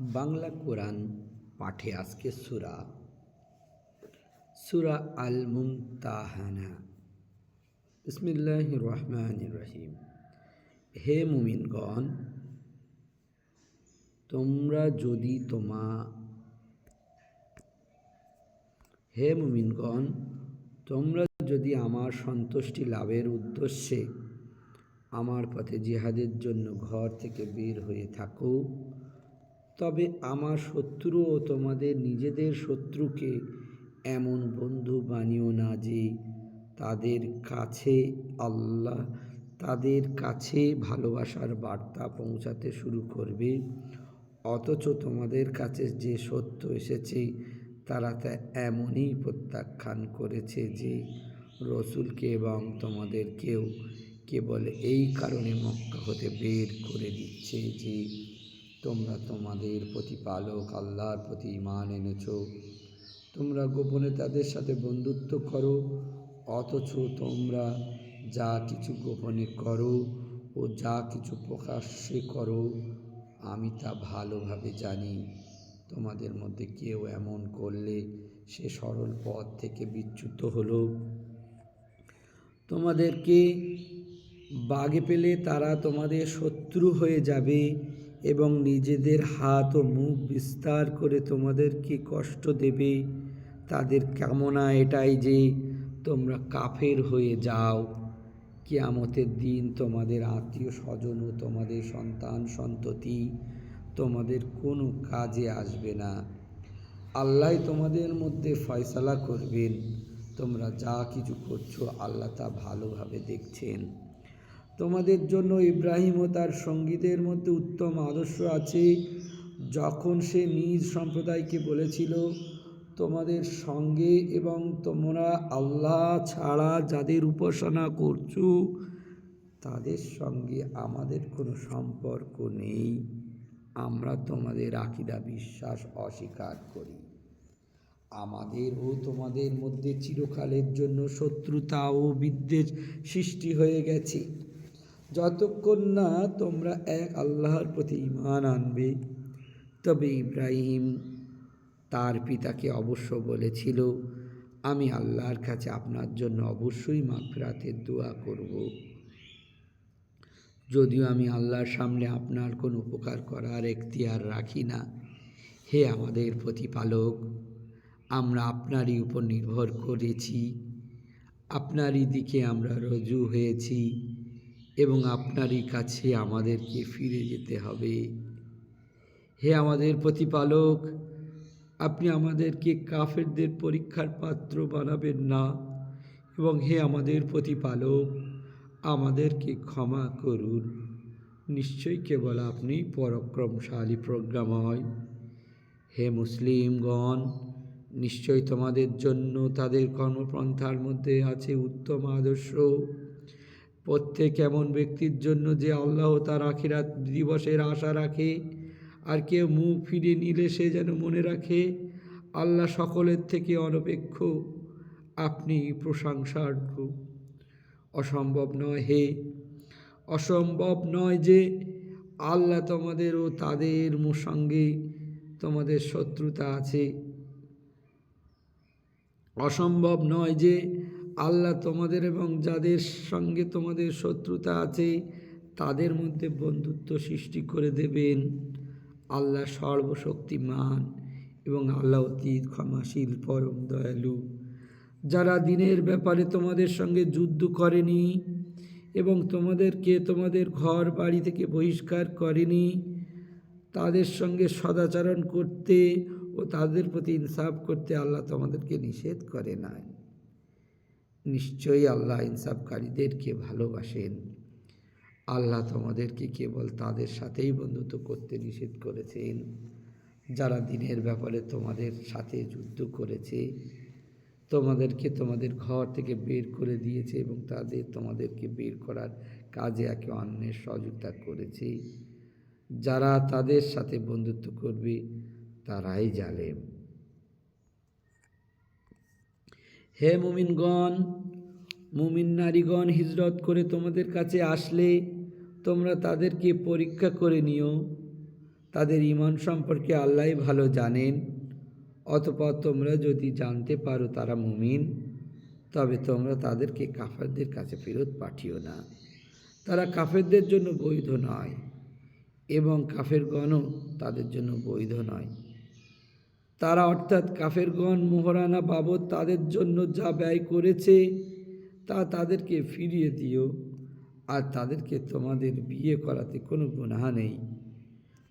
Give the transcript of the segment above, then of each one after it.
বাংলা কোরআন পাঠে আজকে সুরা সুরা আল মুমতাহানা বিসমিল্লাহ রহমান রহিম। হে মুমিনগণ, তোমরা যদি তোমা, হে মুমিনগণ, তোমরা যদি আমার সন্তুষ্টি লাভের উদ্দেশ্যে আমার পথে জিহাদের জন্য ঘর থেকে বের হয়ে থাকো তবে আমার শত্রু ও তোমাদের নিজেদের শত্রুকে এমন বন্ধু বানিও না যে তাদের কাছে আল্লাহ তাদের কাছে ভালোবাসার বার্তা পৌঁছাতে শুরু করবে। অথচ তোমাদের কাছে যে সত্য এসেছে, তারা তা এমনই প্রত্যাখ্যান করেছে যে রসুলকে এবং তোমাদেরকেও কেবল এই কারণে মক্কা হতে বের করে দিচ্ছে যে তোমরা তোমাদের প্রতিপালক আল্লাহর প্রতি ইমান এনেছ। তোমরা গোপনে তাদের সাথে বন্ধুত্ব করো, অথচ তোমরা যা কিছু গোপনে করো ও যা কিছু প্রকাশ্যে করো, আমি তা ভালোভাবে জানি। তোমাদের মধ্যে কেউ এমন করলে সে সরল পথ থেকে বিচ্যুত হলো। তোমাদেরকে বাগে পেলে তারা তোমাদের শত্রু হয়ে যাবে। এবং নিজেদের হাত ও মুখ বিস্তার করে তোমাদেরকে কষ্ট দেবে। তাদের কামনা এটাই যে তোমরা কাফের হয়ে যাও। কিয়ামতের দিন তোমাদের আত্মীয় স্বজন ও তোমাদের সন্তান সন্ততি তোমাদের কোনো কাজে আসবে না। আল্লাহ তোমাদের মধ্যে ফয়সালা করবেন। তোমরা যা কিছু করছ আল্লাহ তা ভালোভাবে দেখছেন। তোমাদের জন্য ইব্রাহিম ও তার সঙ্গীদের মধ্যে উত্তম আদর্শ আছে। যখন সে নিজ সম্প্রদায়কে বলেছিল, তোমাদের সঙ্গে এবং তোমরা আল্লাহ ছাড়া যাদের উপাসনা করছ, তাদের সঙ্গে আমাদের কোনো সম্পর্ক নেই। আমরা তোমাদের আকিদা বিশ্বাস অস্বীকার করি। আমাদের ও তোমাদের মধ্যে চিরকালের জন্য শত্রুতা ও বিদ্বেষ সৃষ্টি হয়ে গেছে। যতক্ষণ না তোমরা এক আল্লাহর প্রতি ইমান আনবে, তবে ইব্রাহিম তার পিতাকে অবশ্য বলেছিল, আমি আল্লাহর কাছে আপনার জন্য অবশ্যই মাগফিরাতের দোয়া করব। যদিও আমি আল্লাহর সামনে আপনার কোনো উপকার করার এখতিয়ার রাখি না, হে আমাদের প্রতিপালক, আমরা আপনারই উপর নির্ভর করেছি, আপনারই দিকে আমরা রজু হয়েছি। এবং আপনারই কাছে আমাদেরকে ফিরে যেতে হবে। হে আমাদের প্রতিপালক, আপনি আমাদেরকে কাফেরদের পরীক্ষার পাত্র বানাবেন না এবং হে আমাদের প্রতিপালক, আমাদেরকে ক্ষমা করুন। নিশ্চয়ই কেবল আপনি পরাক্রমশালী প্রজ্ঞাময়। হে মুসলিমগণ নিশ্চয় তোমাদের জন্য তাদের কর্মপন্থার মধ্যে আছে উত্তম আদর্শ। প্রত্যেক এমন ব্যক্তির জন্য যে আল্লাহ তার আখিরাত দিবসের আশা রাখে, আর কেউ মুখ ফিরে নিলে সে যেন মনে রাখে, আল্লাহ সকলের থেকে অনপেক্ষ, আপনি প্রশংসার্ঘ অসম্ভব নয় হে, অসম্ভব নয় যে আল্লাহ তোমাদের ও তাদের সঙ্গে তোমাদের শত্রুতা আছে। অসম্ভব নয় যে আল্লাহ তোমাদের এবং যাদের সঙ্গে তোমাদের শত্রুতা আছে, তাদের মধ্যে বন্ধুত্ব সৃষ্টি করে দেবেন। আল্লাহ সর্বশক্তিমান এবং আল্লাহ অতীত ক্ষমাশীল, পরম দয়ালু। যারা দিনের ব্যাপারে তোমাদের সঙ্গে যুদ্ধ করেনি এবং তোমাদেরকে তোমাদের ঘর বাড়ি থেকে বহিষ্কার করেনি, তাদের সঙ্গে সদাচরণ করতে ও তাদের প্রতি ইনসাফ করতে আল্লাহ তোমাদেরকে নিষেধ করে নাই। নিশ্চয়ই আল্লাহ ইনসাফকারীদেরকে ভালোবাসেন। আল্লাহ তোমাদেরকে কেবল তাদের সাথেই বন্ধুত্ব করতে নিষেধ করেছেন। যারা দিনের ব্যাপারে তোমাদের সাথে যুদ্ধ করেছে, তোমাদেরকে তোমাদের ঘর থেকে বের করে দিয়েছে এবং তাদের তোমাদেরকে বের করার কাজে একে অন্যের সহযোগিতা করেছে। যারা তাদের সাথে বন্ধুত্ব করবে, তারাই জালেম। হে মুমিনগণ, মুমিন নারীগণ, হিজরত করে তোমাদের কাছে আসলে তোমরা তাদেরকে পরীক্ষা করে নিও। তাদের ইমান সম্পর্কে আল্লাহ ভালো জানেন। অতপর তোমরা যদি জানতে পারো তারা মুমিন, তবে তোমরা তাদেরকে কাফেরদের কাছে ফেরত পাঠিও না। তারা কাফেরদের জন্য বৈধ নয় এবং কাফেরগণও তাদের জন্য বৈধ নয়। তারা অর্থাৎ কাফেরগণ, মোহরানা বাবদ তাদের জন্য যা ব্যয় করেছে তা তাদেরকে ফিরিয়ে দিও। আর তাদেরকে তোমাদের বিয়ে করাতে কোনো গুনাহ নেই।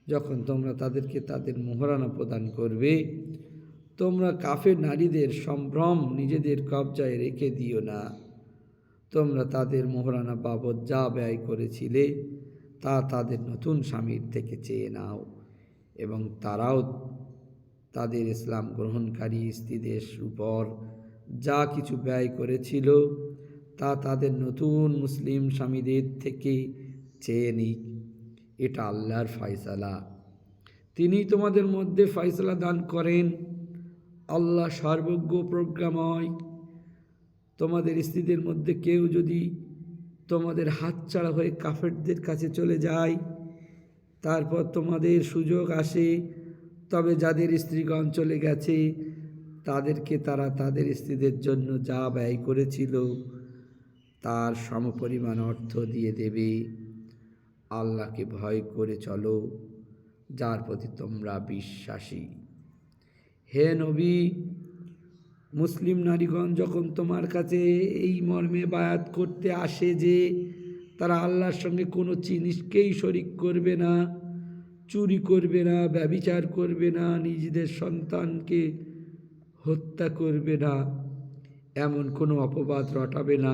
যখন তোমরা তাদেরকে তাদের মোহরানা প্রদান করবে, তোমরা কাফের নারীদের সম্ভ্রম নিজেদের কবজায় রেখে দিও না। তোমরা তাদের মোহরানা বাবদ যা ব্যয় করেছিলে তা তাদের নতুন স্বামীর থেকে চেয়ে নাও এবং তারাও তাদের ইসলাম গ্রহণকারী স্ত্রীদের উপর যা কিছু ব্যয় করেছিল, তা তাদের নতুন মুসলিম স্বামীদের থেকে চেয়ে নিক। এটা আল্লাহর ফয়সালা। তিনি তোমাদের মধ্যে ফয়সালা দান করেন। আল্লাহ সর্বজ্ঞ প্রজ্ঞাময়। তোমাদের স্ত্রীদের মধ্যে কেউ যদি তোমাদের হাতছাড়া হয়ে কাফেরদের কাছে চলে যায়, তারপর তোমাদের সুযোগ আসে তবে যাদের স্ত্রীগণ চলে গেছে, তাদেরকে তারা তাদের স্ত্রীদের জন্য যা ব্যয় করেছিল, তার সমপরিমাণ অর্থ দিয়ে দেবে। আল্লাহকে ভয় করে চলো, যার প্রতি তোমরা বিশ্বাসী। হে নবী, মুসলিম নারীগণ, যখন তোমার কাছে এই মর্মে বায়াত করতে আসে যে, তারা আল্লাহর সঙ্গে কোনো জিনিসকেই শরিক করবে না চুরি করবে না, ব্যবিচার করবে না, নিজেদের সন্তানকে হত্যা করবে না, এমন কোনো অপবাদ রটাবে না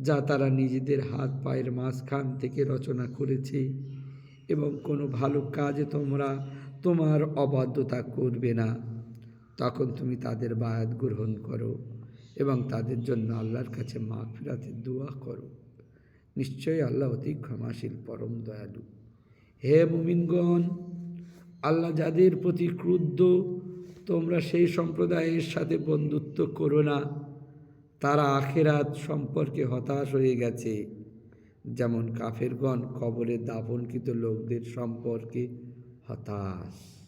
যা তারা নিজেদের হাত পায়ের মাঝখান থেকে রচনা করেছে এবং কোনো ভালো কাজে তোমরা তোমার অবাধ্যতা করবে না। তখন তুমি তাদের বায়াত গ্রহণ করো এবং তাদের জন্য আল্লাহর কাছে মা ফিরাতে দোয়া করো। নিশ্চয়ই আল্লাহ অতি ক্ষমাশীল, পরম দয়ালু। হে মুমিনগণ, আল্লাহ যাদের প্রতি ক্রুদ্ধ, তোমরা সেই সম্প্রদায়ের সাথে বন্ধুত্ব করো না। তারা আখেরাত সম্পর্কে হতাশ হয়ে গেছে। যেমন কাফেরগণ কবরে দাফনকৃত লোকদের সম্পর্কে হতাশ।